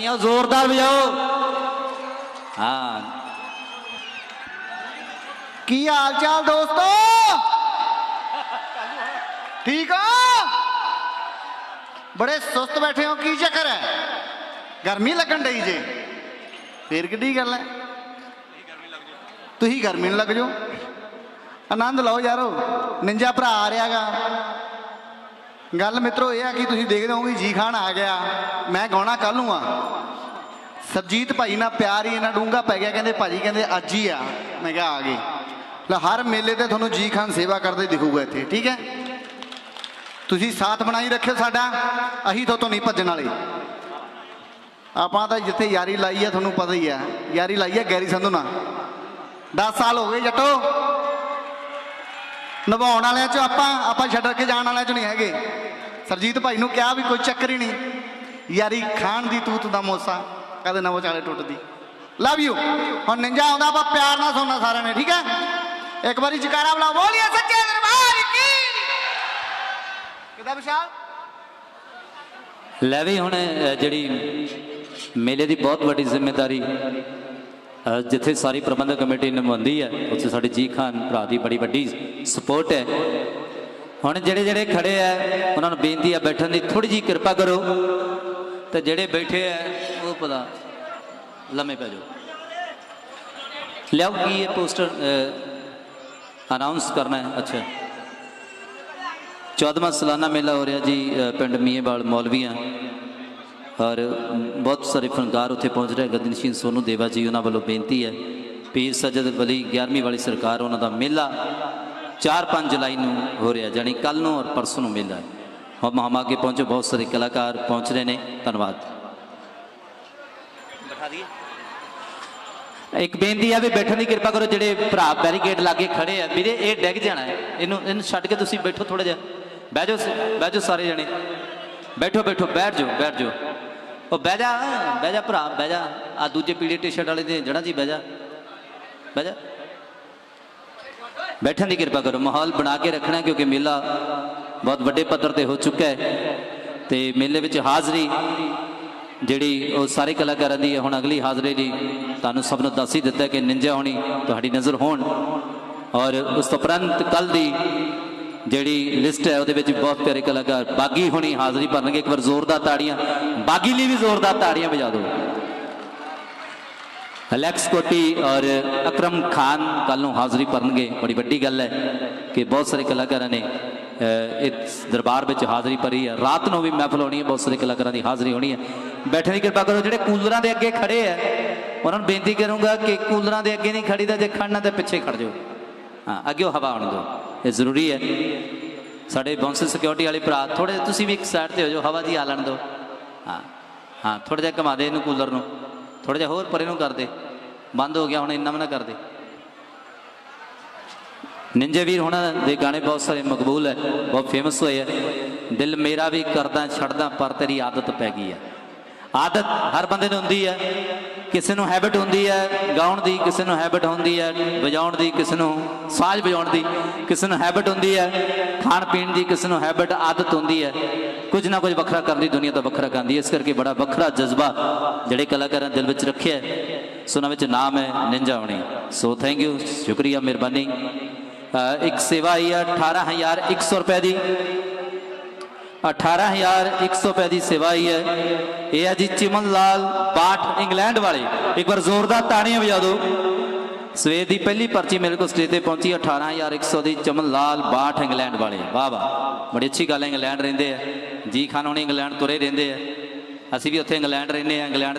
ਤਾਲੀਆਂ ਜ਼ੋਰਦਾਰ ਵਜਾਓ। ਹਾਂ। ਕੀ ਹਾਲ ਚਾਲ ਦੋਸਤੋ? ਠੀਕ ਹੋ? ਬੜੇ ਸੁਸਤ ਬੈਠੇ ਹੋ, ਕੀ ਚੱਕਰ ਹੈ? ਗਰਮੀ ਲੱਗਣ ਡਈ ਜੇ। ਫੇਰ ਕਿੱਡੀ ਗੱਲ ਹੈ? ਤੁਸੀਂ ਗਰਮੀ ਨੂੰ ਲੱਗ ਜਾਓ। ਆਨੰਦ ਲਓ ਯਾਰੋ। ਨਿੰਜਾ ਭਰਾ ਆ ਰਿਹਾਗਾ। ਗੱਲ ਮਿੱਤਰੋ ਇਹ ਆ ਕਿ ਤੁਸੀਂ ਦੇਖਦੇ ਹੋਗੇ ਜੀ ਖਾਨ ਆ ਗਿਆ। ਮੈਂ ਗਾਉਣਾ ਕੱਲ ਨੂੰ ਆ। ਸਬਜੀਤ ਭਾਈ ਨਾਲ ਪਿਆਰ ਹੀ ਇਹਨਾਂ ਡੂੰਗਾ ਪੈ ਗਿਆ, ਕਹਿੰਦੇ ਭਾਜੀ ਕਹਿੰਦੇ ਅੱਜ ਹੀ ਆ। ਮੈਂ ਕਿਹਾ ਆ ਗਏ। ਲੈ ਹਰ ਮੇਲੇ ਤੇ ਤੁਹਾਨੂੰ ਜੀ ਖਾਨ ਸੇਵਾ ਕਰਦੇ ਦਿਖੂਗਾ ਇੱਥੇ, ਠੀਕ ਹੈ? ਤੁਸੀਂ ਸਾਥ ਬਣਾਈ ਰੱਖਿਓ ਸਾਡਾ, ਅਸੀਂ ਤੋਂ ਨਹੀਂ ਭੱਜਣ ਵਾਲੇ। ਆਪਾਂ ਤਾਂ ਜਿੱਥੇ ਯਾਰੀ ਲਾਈ ਆ, ਤੁਹਾਨੂੰ ਪਤਾ ਹੀ ਆ। ਯਾਰੀ ਲਾਈ ਆ ਗੈਰੀ ਸੰਧੂ ਨਾਲ। 10 ਸਾਲ ਹੋ ਗਏ ਜੱਟੋ। ਨਿਭਾਉਣ ਵਾਲਿਆਂ ਚ ਆਪਾਂ ਆਪਾਂ ਛੱਡ ਕੇ ਜਾਣ ਵਾਲਿਆਂ ਚ ਨਹੀਂ ਹੈਗੇ। ਸਰਜੀਤ ਭਾਈ ਨੂੰ ਕਿਹਾ ਵੀ ਕੋਈ ਚੱਕਰ ਹੀ ਨਹੀਂ। ਯਾਰੀ ਖਾਣ ਦੀ ਤੂਤ ਦਾ ਮੋਸਾ ਕਦੇ ਨਾ ਵਿਚਾਲੇ ਟੁੱਟਦੀ। ਲਵ ਯੂ ਹੁਣ ਨਿੰਜਾ ਆਉਂਦਾ, ਆਪਾਂ ਪਿਆਰ ਨਾਲ ਸੁਣਨਾ ਸਾਰਿਆਂ ਨੇ, ਠੀਕ ਹੈ? ਇੱਕ ਵਾਰੀ ਜਕਾਰਾ ਬੁਲਾਓ ਬੋਲੀਏ ਸੱਚੇ ਦਰਬਾਰ ਕੀ? ਕਿਦਾਂ ਵਿਸ਼ਾਲ? ਲੈ ਵੀ ਹੁਣ ਜਿਹੜੀ ਮੇਲੇ ਦੀ ਬਹੁਤ ਵੱਡੀ ਜ਼ਿੰਮੇਵਾਰੀ ਜਿੱਥੇ ਸਾਰੀ ਪ੍ਰਬੰਧਕ ਕਮੇਟੀ ਨਿਭਾਉਂਦੀ ਹੈ, ਉੱਥੇ ਸਾਡੇ ਜੀ ਖਾਨ ਭਰਾ ਦੀ ਬੜੀ ਵੱਡੀ ਸਪੋਰਟ ਹੈ। ਹੁਣ ਜਿਹੜੇ ਜਿਹੜੇ ਖੜੇ ਆ, ਉਹਨਾਂ ਨੂੰ ਬੇਨਤੀ ਆ ਬੈਠਣ ਦੀ ਥੋੜੀ ਜੀ ਕਿਰਪਾ ਕਰੋ। ਤੇ ਜਿਹੜੇ ਬੈਠੇ ਆ, ਉਹ ਪਤਾ ਲੰਮੇ ਪੈ ਜਾਓ। ਲਿਆਓ, ਕੀ ਇਹ ਪੋਸਟਰ ਅਨਾਉਂਸ ਕਰਨਾ ਹੈ? ਅੱਛਾ। 14ਵਾਂ ਸਾਲਾਨਾ ਮੇਲਾ ਹੋ ਰਿਹਾ ਜੀ ਪਿੰਡ ਮੀਏਵਾਲ ਮੌਲਵੀਆਂ। ਔਰ ਬਹੁਤ ਸਾਰੇ ਫਨਕਾਰ ਉੱਥੇ ਪਹੁੰਚ ਰਹੇ। ਗਦਨਸ਼ੀਨ ਸੋਨੂ ਦੇਵਾ ਜੀ ਉਹਨਾਂ ਵੱਲੋਂ ਬੇਨਤੀ ਹੈ ਪੀਰ ਸਜਦ ਵਲੀ 11ਵੀਂ ਵਾਲੀ ਸਰਕਾਰ ਉਹਨਾਂ ਦਾ ਮੇਲਾ 4-5 ਜੁਲਾਈ ਨੂੰ ਹੋ ਰਿਹਾ ਜਾਨੀ ਕੱਲ ਨੂੰ ਔਰ ਪਰਸੋਂ ਨੂੰ ਮੇਲਾ ਹੈ। ਹਮ ਹਮ ਅੱਗੇ ਪਹੁੰਚੋ ਬਹੁਤ ਸਾਰੇ ਕਲਾਕਾਰ ਪਹੁੰਚ ਰਹੇ ਨੇ ਧੰਨਵਾਦ। ਬਿਠਾ ਦਈਏ। ਇੱਕ ਬੇਨਤੀ ਹੈ ਵੀ ਬੈਠਣ ਦੀ ਕਿਰਪਾ ਕਰੋ ਜਿਹੜੇ ਭਰਾ ਬੈਰੀਕੇਡ ਲਾਗੇ ਖੜੇ ਆ ਵੀਰੇ ਇਹ ਡਿੱਗ ਜਾਣਾ ਹੈ। ਇਹਨੂੰ ਇਹਨੂੰ ਛੱਡ ਕੇ ਤੁਸੀਂ ਬੈਠੋ ਥੋੜਾ ਜਿਹਾ। ਬਹਿ ਜਾਓ ਬਹਿ ਜਾਓ ਸਾਰੇ ਜਣੇ। ਬੈਠੋ ਬੈਠੋ ਬੈਠ ਜਾਓ ਬੈਠ ਜਾਓ। ਉਹ ਬਹਿ ਜਾ ਬਹਿ ਜਾ ਭਰਾ, ਬਹਿ ਜਾ। ਆ ਦੂਜੇ ਪੀਲੇ ਟੀ-ਸ਼ਰਟ ਵਾਲੇ ਦੇ ਜਣਾ ਜੀ ਬਹਿ ਜਾ। ਬਹਿ ਜਾ। ਬੈਠਣ ਦੀ ਕਿਰਪਾ ਕਰੋ। ਮਾਹੌਲ ਬਣਾ ਕੇ ਰੱਖਣਾ ਕਿਉਂਕਿ ਮੇਲਾ ਬਹੁਤ ਵੱਡੇ ਪੱਧਰ ਤੇ ਹੋ ਚੁੱਕਾ ਹੈ। ਤੇ ਮੇਲੇ ਵਿੱਚ ਹਾਜ਼ਰੀ ਜਿਹੜੀ ਉਹ ਸਾਰੇ ਕਲਾਕਾਰਾਂ ਦੀ ਹੈ। ਹੁਣ ਅਗਲੀ ਹਾਜ਼ਰੀ ਦੀ ਤੁਹਾਨੂੰ ਸਭ ਨੂੰ ਦੱਸ ਹੀ ਦਿੱਤਾ ਕਿ ਨਿੰਜਾ ਹੋਣੀ ਤੁਹਾਡੀ ਨਜ਼ਰ ਹੋਣ। ਔਰ ਉਸ ਤੋਂ ਉਪਰੰਤ ਕੱਲ ਦੀ ਜਿਹੜੀ ਲਿਸਟ ਹੈ ਉਹਦੇ ਵਿੱਚ ਬਹੁਤ ਪਿਆਰੇ ਕਲਾਕਾਰ ਬਾਗੀ ਹੋਣੀ ਹਾਜ਼ਰੀ ਭਰਨਗੇ। ਇੱਕ ਵਾਰ ਜ਼ੋਰਦਾਰ ਤਾੜੀਆਂ। ਬਾਗੀ ਲਈ ਵੀ ਜ਼ੋਰਦਾਰ ਤਾੜੀਆਂ ਵਜਾ ਦਿਓ। ਅਲੈਕਸ ਕੋਟੀ ਔਰ ਅਕਰਮ ਖਾਨ ਕੱਲ ਨੂੰ ਹਾਜ਼ਰੀ ਭਰਨਗੇ। ਬੜੀ ਵੱਡੀ ਗੱਲ ਹੈ ਕਿ ਬਹੁਤ ਸਾਰੇ ਕਲਾਕਾਰਾਂ ਨੇ ਇਸ ਦਰਬਾਰ ਵਿੱਚ ਹਾਜ਼ਰੀ ਭਰੀ ਹੈ। ਰਾਤ ਨੂੰ ਵੀ ਮਹਿਫਲ ਹੋਣੀ ਹੈ, ਬਹੁਤ ਸਾਰੇ ਕਲਾਕਾਰਾਂ ਦੀ ਹਾਜ਼ਰੀ ਹੋਣੀ ਹੈ। ਬੈਠਣ ਦੀ ਕਿਰਪਾ ਕਰੋ, ਜਿਹੜੇ ਕੂਲਰਾਂ ਦੇ ਅੱਗੇ ਖੜੇ ਆ ਉਹਨਾਂ ਨੂੰ ਬੇਨਤੀ ਕਰੂੰਗਾ ਕਿ ਕੂਲਰਾਂ ਦੇ ਅੱਗੇ ਨਹੀਂ ਖੜੀਦਾ, ਜੇ ਖੜਨਾ ਤਾਂ ਪਿੱਛੇ ਖੜ ਜਾਓ। ਹਾਂ, ਅੱਗੇ ਹਵਾ ਆਉਣ ਦਿਓ। ਇਹ ਜ਼ਰੂਰੀ ਹੈ। ਸਾਡੇ ਬਾਉਂਸਰ ਸਿਕਿਉਰਿਟੀ ਵਾਲੇ ਭਰਾ ਥੋੜੇ ਤੁਸੀਂ ਵੀ ਇੱਕ ਸਾਈਡ ਤੇ ਹੋ ਜਾਓ, ਹਵਾ ਦੀ ਆ ਲੈਣ ਦਿਓ। ਹਾਂ ਹਾਂ ਥੋੜਾ ਜਿਹਾ ਘੁਮਾ ਦੇ ਇਹਨੂੰ ਕੂਲਰ ਨੂੰ। ਥੋੜਾ ਜਿਹਾ ਹੋਰ ਪਰੇ ਨੂੰ ਕਰ ਦੇ। ਬੰਦ ਹੋ ਗਿਆ, ਹੁਣ ਇੰਨਾ ਵੀ ਨਾ ਕਰ ਦੇ। ਨਿੰਜੇ ਵੀਰ ਹੁਣਾਂ ਦੇ ਗਾਣੇ ਬਹੁਤ ਸਾਰੇ ਮਕਬੂਲ ਹੈ, ਬਹੁਤ ਫੇਮਸ ਹੋਏ ਹੈ ਦਿਲ ਮੇਰਾ ਵੀ ਕਰਦਾ, ਛੱਡਦਾ, ਪਰ ਤੇਰੀ ਆਦਤ ਪੈ ਗਈ ਹੈ ਆਦਤ ਹਰ ਬੰਦੇ ਨੂੰ ਹੁੰਦੀ ਹੈ ਕਿਸੇ ਨੂੰ ਹੈਬਿਟ ਹੁੰਦੀ ਹੈ ਗਾਉਣ ਦੀ, ਕਿਸੇ ਨੂੰ ਹੈਬਿਟ ਹੁੰਦੀ ਹੈ ਵਜਾਉਣ ਦੀ, ਕਿਸੇ ਨੂੰ ਸਾਜ਼ ਵਜਾਉਣ ਦੀ, ਕਿਸੇ ਨੂੰ ਹੈਬਿਟ ਹੁੰਦੀ ਹੈ ਖਾਣ ਪੀਣ ਦੀ, ਕਿਸੇ ਨੂੰ ਹੈਬਿਟ ਆਦਤ ਹੁੰਦੀ ਹੈ ਕੁਝ ਨਾ ਕੁਝ ਵੱਖਰਾ ਕਰਨ ਦੀ ਦੁਨੀਆ ਤੋਂ ਵੱਖਰਾ ਕਰਦੀ ਹੈ ਇਸ ਕਰਕੇ ਬੜਾ ਵੱਖਰਾ ਜਜ਼ਬਾ ਜਿਹੜੇ ਕਲਾਕਾਰਾਂ ਦਿਲ ਵਿੱਚ ਰੱਖਿਆ ਹੈ। ਸੋ ਉਹਨਾਂ ਵਿੱਚ ਨਾਮ ਹੈ ਨਿੰਜਾ ਹੋਣੀ। ਸੋ ਥੈਂਕ ਯੂ ਸ਼ੁਕਰੀਆ, ਮਿਹਰਬਾਨੀ। ਇੱਕ ਸੇਵਾ ਆਈ ਹੈ 18100 ਰੁਪਏ ਦੀ। 18100 ਰੁਪਏ ਦੀ ਸੇਵਾ ਆਈ ਹੈ। ਇਹ ਹੈ ਜੀ ਚਿਮਨ ਲਾਲ ਬਾਠ ਇੰਗਲੈਂਡ ਵਾਲੇ। ਇੱਕ ਵਾਰ ਜ਼ੋਰਦਾਰ ਤਾੜੀਆਂ ਵਜਾ ਦਿਓ। ਸਵੇਰ ਦੀ ਪਹਿਲੀ ਪਰਚੀ ਮੇਰੇ ਕੋਲ ਸਟੇਜ ਤੇ ਪਹੁੰਚੀ 18100 ਦੀ ਚਮਨ ਲਾਲ ਬਾਠ ਇੰਗਲੈਂਡ ਵਾਲੇ। ਵਾਹ ਵਾਹ। ਬੜੀ ਅੱਛੀ ਗੱਲ ਹੈ, ਇੰਗਲੈਂਡ ਰਹਿੰਦੇ ਆ। ਜੀ ਖਾਨ ਹੋਣੀ ਇੰਗਲੈਂਡ ਤੁਰੇ ਰਹਿੰਦੇ ਆ। ਅਸੀਂ ਵੀ ਉੱਥੇ ਇੰਗਲੈਂਡ ਰਹਿੰਦੇ ਆ, ਇੰਗਲੈਂਡ